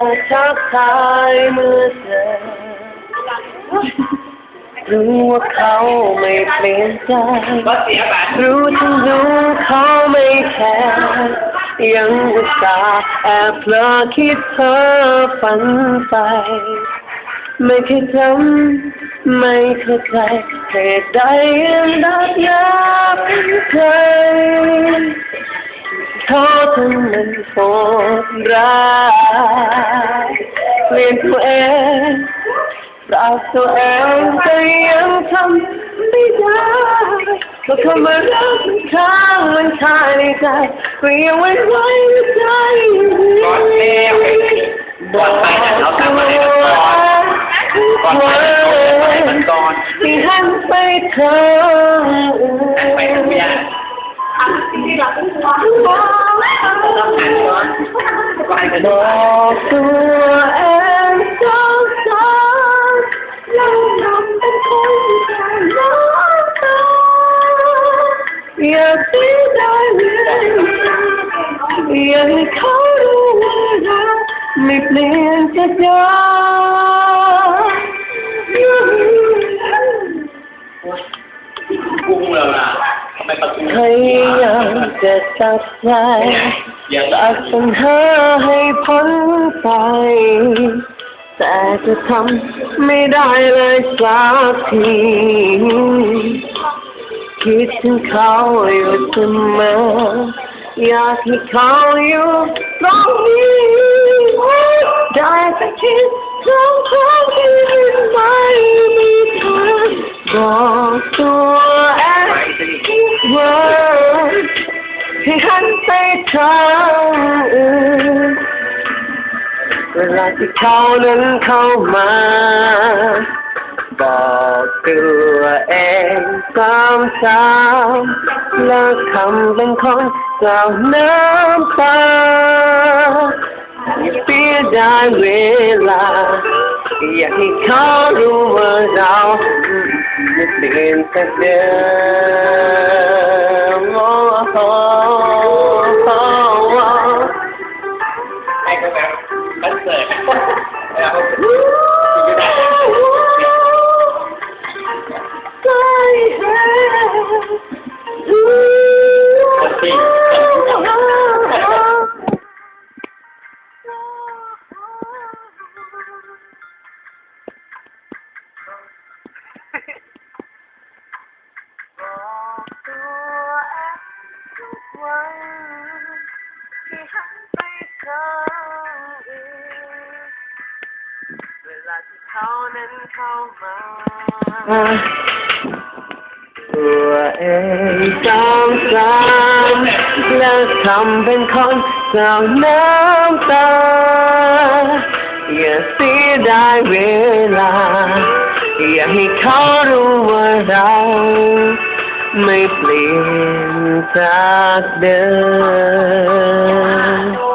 ทักทายเมื่อเจอรู้ว่าเขาไม่เปลี่ยนใจก็เสียบัตรรู้ทั้งรู้เขาไม่แคร์ยังอุตส่าห์แอบเพลอคิดเพ้อฝันไป ไม่เคยจำไม่เข้าใจเหตุใดยังรักยากใจ เขาทั้งมันโหดร้ายเปลี่ยนตัวเองรักตัวเองแต่ยังทำไม่ได้ก็คำว่ารักมันค้างมันคาในใจก็ยังไว้ไว้ในใจก่อนแล้วก่อนไปนะเราทำอะไรกันก่อนก่อนไปนะเราทำอะไรกันก่อนที่หันไปเธอ ก่อนจะบดูอกตัวเองสองสองเราท ยายามจะตัดใจเดี๋ยวตัดปัญหาให้พ้นไป แต่จะทำไม่ได้เลยสักทีคิดถึงเขาอยู่เสมออยากให้เขาอยู่ตรงนี้ได้สักทีสองครั้งที่ไม่มีเธอบอก ไปทาเวลาที่เขานั้นเข้ามา บอกตัวเองซ้ำๆแล้วคำเป็นคนเจ้าน้ำตาอย่าเสียดายเวลา อยากให้เขารู้ว่าเราไม่เปลี่ยนแต่เดิม คนที่เวลาที่เขานั้นเข้ามา เองจำจำแล้วทำเป็นคนเจ้าน้ำตา อย่าเสียดายเวลา อย่าให้เขารู้ว่าเราไม่เปลี่ยนจากเดิม